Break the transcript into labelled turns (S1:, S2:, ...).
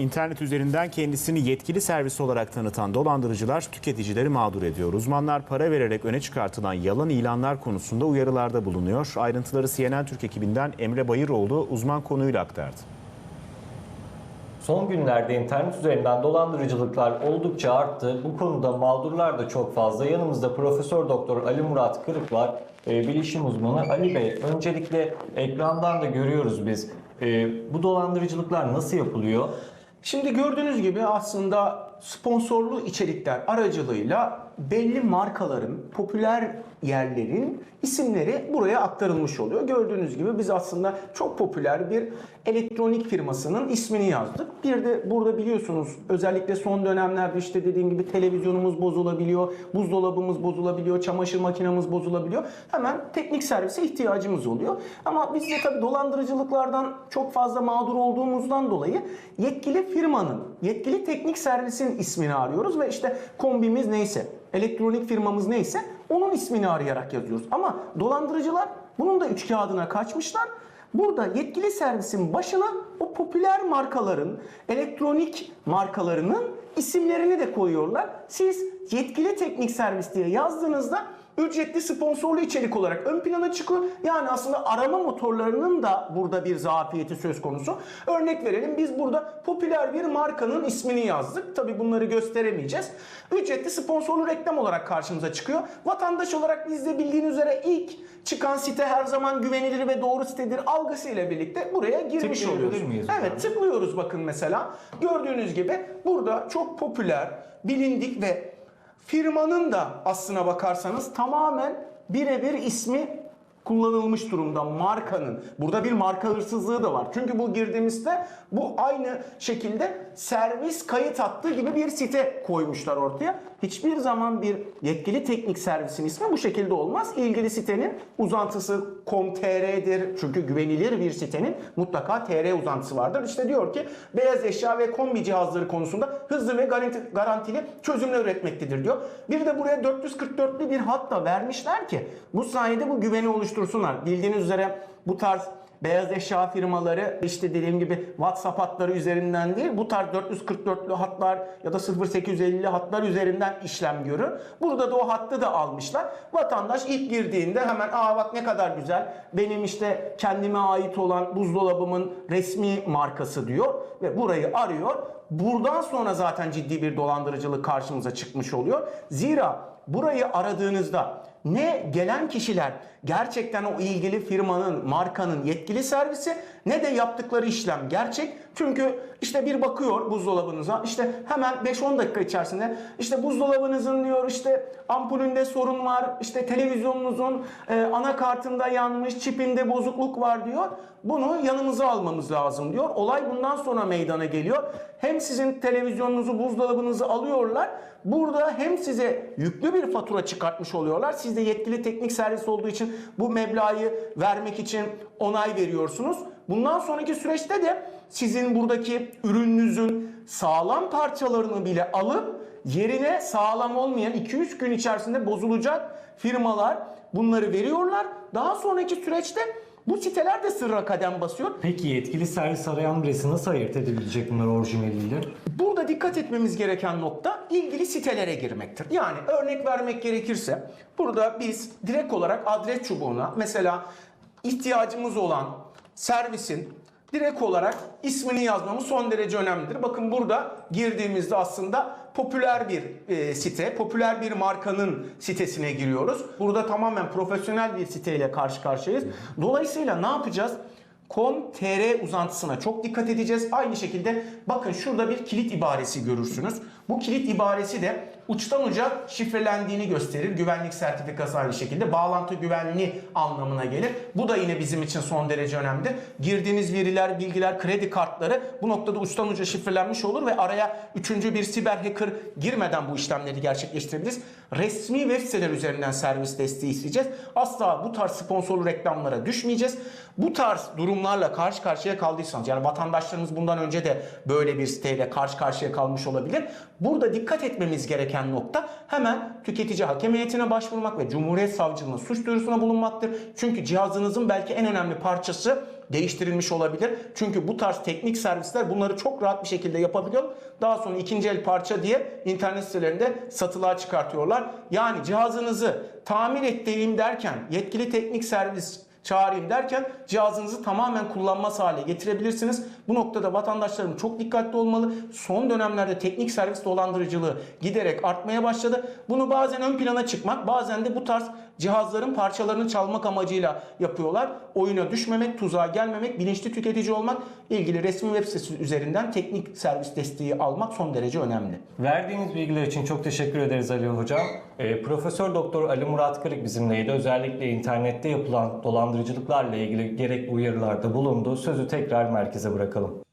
S1: İnternet üzerinden kendisini yetkili servis olarak tanıtan dolandırıcılar tüketicileri mağdur ediyor. Uzmanlar para vererek öne çıkartılan yalan ilanlar konusunda uyarılarda bulunuyor. Ayrıntıları CNN Türk ekibinden Emre Bayıroğlu uzman konuyla aktardı.
S2: Son günlerde internet üzerinden dolandırıcılıklar oldukça arttı. Bu konuda mağdurlar da çok fazla. Yanımızda Profesör Doktor Ali Murat Kırık var. Ee, bilişim uzmanı. Ali Bey, öncelikle ekrandan da görüyoruz biz. Ee, bu dolandırıcılıklar nasıl yapılıyor?
S3: Şimdi gördüğünüz gibi aslında sponsorlu içerikler aracılığıyla belli markaların, popüler yerlerin isimleri buraya aktarılmış oluyor. Gördüğünüz gibi biz aslında çok popüler bir elektronik firmasının ismini yazdık. Bir de burada biliyorsunuz özellikle son dönemlerde işte dediğim gibi televizyonumuz bozulabiliyor, buzdolabımız bozulabiliyor, çamaşır makinemiz bozulabiliyor. Hemen teknik servise ihtiyacımız oluyor. Ama biz de tabii dolandırıcılıklardan çok fazla mağdur olduğumuzdan dolayı yetkili firmanın, yetkili teknik servisin ismini arıyoruz ve işte kombimiz neyse, elektronik firmamız neyse onun ismini arayarak yazıyoruz. Ama dolandırıcılar bunun da üç kağıdına kaçmışlar. Burada yetkili servisin başına o popüler markaların, elektronik markalarının isimlerini de koyuyorlar. Siz yetkili teknik servis diye yazdığınızda ücretli sponsorlu içerik olarak ön plana çıkıyor. Yani aslında arama motorlarının da burada bir zafiyeti söz konusu. Örnek verelim biz burada popüler bir markanın ismini yazdık. Tabi bunları gösteremeyeceğiz. Ücretli sponsorlu reklam olarak karşımıza çıkıyor. Vatandaş olarak biz de bildiğiniz üzere ilk çıkan site her zaman güvenilir ve doğru sitedir algısıyla birlikte buraya girmiş oluyoruz.
S2: miyiz?
S3: Evet tıklıyoruz bakın mesela. Gördüğünüz gibi burada çok popüler, bilindik ve firmanın da aslına bakarsanız tamamen birebir ismi kullanılmış durumda markanın. Burada bir marka hırsızlığı da var. Çünkü bu girdiğimizde bu aynı şekilde servis kayıt hattı gibi bir site koymuşlar ortaya. Hiçbir zaman bir yetkili teknik servisin ismi bu şekilde olmaz. İlgili sitenin uzantısı com.tr'dir. Çünkü güvenilir bir sitenin mutlaka tr uzantısı vardır. İşte diyor ki beyaz eşya ve kombi cihazları konusunda hızlı ve garanti- garantili çözümler üretmektedir diyor. Bir de buraya 444'lü bir hat da vermişler ki bu sayede bu güveni oluştursunlar. Bildiğiniz üzere bu tarz beyaz eşya firmaları işte dediğim gibi WhatsApp hatları üzerinden değil bu tarz 444'lü hatlar ya da 0850 hatlar üzerinden işlem görür. Burada da o hattı da almışlar. Vatandaş ilk girdiğinde hemen aa bak ne kadar güzel benim işte kendime ait olan buzdolabımın resmi markası diyor ve burayı arıyor. Buradan sonra zaten ciddi bir dolandırıcılık karşımıza çıkmış oluyor. Zira burayı aradığınızda ne gelen kişiler gerçekten o ilgili firmanın, markanın yetkili servisi ne de yaptıkları işlem gerçek. Çünkü işte bir bakıyor buzdolabınıza işte hemen 5-10 dakika içerisinde işte buzdolabınızın diyor işte ampulünde sorun var, işte televizyonunuzun e, anakartında yanmış, çipinde bozukluk var diyor. Bunu yanımıza almamız lazım diyor. Olay bundan sonra meydana geliyor. Hem sizin televizyonunuzu, buzdolabınızı alıyorlar. Burada hem size yüklü bir fatura çıkartmış oluyorlar. Siz de yetkili teknik servis olduğu için bu meblağı vermek için onay veriyorsunuz. Bundan sonraki süreçte de sizin buradaki ürününüzün sağlam parçalarını bile alıp yerine sağlam olmayan 2-3 gün içerisinde bozulacak firmalar bunları veriyorlar. Daha sonraki süreçte bu siteler de sırra kadem basıyor.
S2: Peki yetkili servis arayan birisi nasıl ayırt edebilecek bunları orijinaliyle?
S3: Burada dikkat etmemiz gereken nokta ilgili sitelere girmektir. Yani örnek vermek gerekirse burada biz direkt olarak adres çubuğuna mesela ihtiyacımız olan servisin direkt olarak ismini yazmamız son derece önemlidir. Bakın burada girdiğimizde aslında popüler bir e, site, popüler bir markanın sitesine giriyoruz. Burada tamamen profesyonel bir siteyle karşı karşıyayız. Dolayısıyla ne yapacağız? com.tr uzantısına çok dikkat edeceğiz. Aynı şekilde bakın şurada bir kilit ibaresi görürsünüz. Bu kilit ibaresi de uçtan uca şifrelendiğini gösterir. Güvenlik sertifikası aynı şekilde. Bağlantı güvenli anlamına gelir. Bu da yine bizim için son derece önemli. Girdiğiniz veriler, bilgiler, kredi kartları bu noktada uçtan uca şifrelenmiş olur ve araya üçüncü bir siber hacker girmeden bu işlemleri gerçekleştirebiliriz. Resmi web siteler üzerinden servis desteği isteyeceğiz. Asla bu tarz sponsorlu reklamlara düşmeyeceğiz. Bu tarz durumlarla karşı karşıya kaldıysanız yani vatandaşlarımız bundan önce de böyle bir siteyle karşı karşıya kalmış olabilir. Burada dikkat etmemiz gereken nokta hemen tüketici hakem heyetine başvurmak ve Cumhuriyet Savcılığına suç duyurusuna bulunmaktır. Çünkü cihazınızın belki en önemli parçası değiştirilmiş olabilir. Çünkü bu tarz teknik servisler bunları çok rahat bir şekilde yapabiliyor. Daha sonra ikinci el parça diye internet sitelerinde satılığa çıkartıyorlar. Yani cihazınızı tamir ettireyim derken yetkili teknik servis çağırayım derken cihazınızı tamamen kullanmaz hale getirebilirsiniz. Bu noktada vatandaşlarım çok dikkatli olmalı. Son dönemlerde teknik servis dolandırıcılığı giderek artmaya başladı. Bunu bazen ön plana çıkmak, bazen de bu tarz cihazların parçalarını çalmak amacıyla yapıyorlar. Oyuna düşmemek, tuzağa gelmemek, bilinçli tüketici olmak, ilgili resmi web sitesi üzerinden teknik servis desteği almak son derece önemli.
S2: Verdiğiniz bilgiler için çok teşekkür ederiz Ali Hocam. Ee, Profesör Doktor Ali Murat Kırık bizimleydi. Özellikle internette yapılan dolandırıcılıklarla ilgili gerek uyarılarda bulundu. Sözü tekrar merkeze bırakalım.